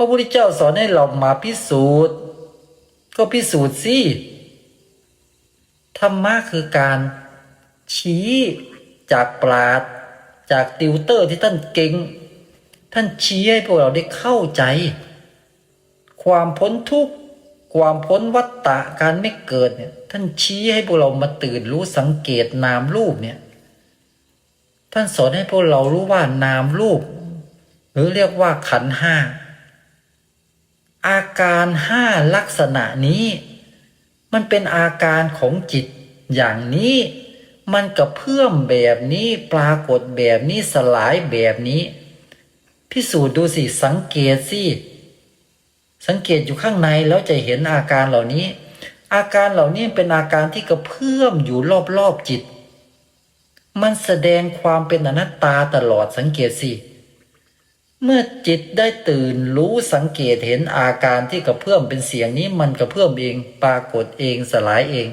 พระพุทธเจ้าสอนให้เรามาพิสูจน์ ก็พิสูจน์สิธรรมะคือการชี้จากปราดจากติวเตอร์ที่ท่านเก่ง ท่านชี้ให้พวกเราได้เข้าใจ ความพ้นทุกข์ความพ้นวัฏฏะการไม่เกิดเนี่ย ท่านชี้ให้พวกเรามาตื่นรู้สังเกตนามรูปเนี่ย ท่านสอนให้พวกเรารู้ว่านามรูป หรือเรียกว่าขันห้า อาการห้าลักษณะนี้ มันเป็นอาการของจิตอย่างนี้ มันกระเพื่อมแบบนี้ปรากฏแบบนี้สลายแบบนี้ พิสูจน์ดูสิสังเกตสิสังเกตอยู่ข้างในแล้วจะเห็นอาการเหล่านี้ อาการเหล่านี้เป็นอาการที่กระเพื่อมอยู่รอบๆจิต มันแสดงความเป็นอนัตตาตลอดสังเกตสิเเมื่อจิตได้ตื่นรู้สังเกตเห็นอาการที่กระเพื่อมเป็นเสียงนี้มันกระเพื่อมเอง ปรากฏเองสลายเอง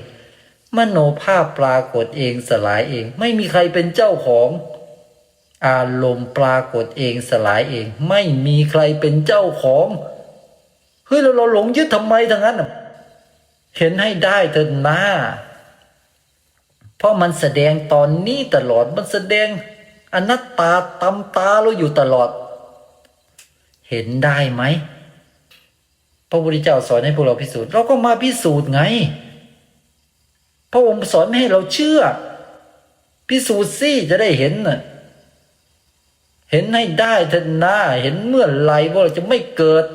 มโนภาพปรากฏเองสลายเอง ไม่มีใครเป็นเจ้าของ อารมณ์ปรากฏเองสลายเอง ไม่มีใครเป็นเจ้าของเฮ้ยเราเราหลงยึดทำไมทั้งนั้นเห็นให้ได้เถิดนะเพราะมันแสดงตอนนี้ตลอดมันแสดงอนัตตาตำตาเราอยู่ตลอด เห็นได้ไหมพระพุทธเจ้าสอนให้พวกเราพิสูจน์เราก็มาพิสูจน์ไง พระองค์สอนไม่ให้เราเชื่อ พิสูจน์สิจะได้เห็นน่ะเห็นให้ได้เถอะนะเห็นเมื่อไหรว่าเราจะไม่เกิด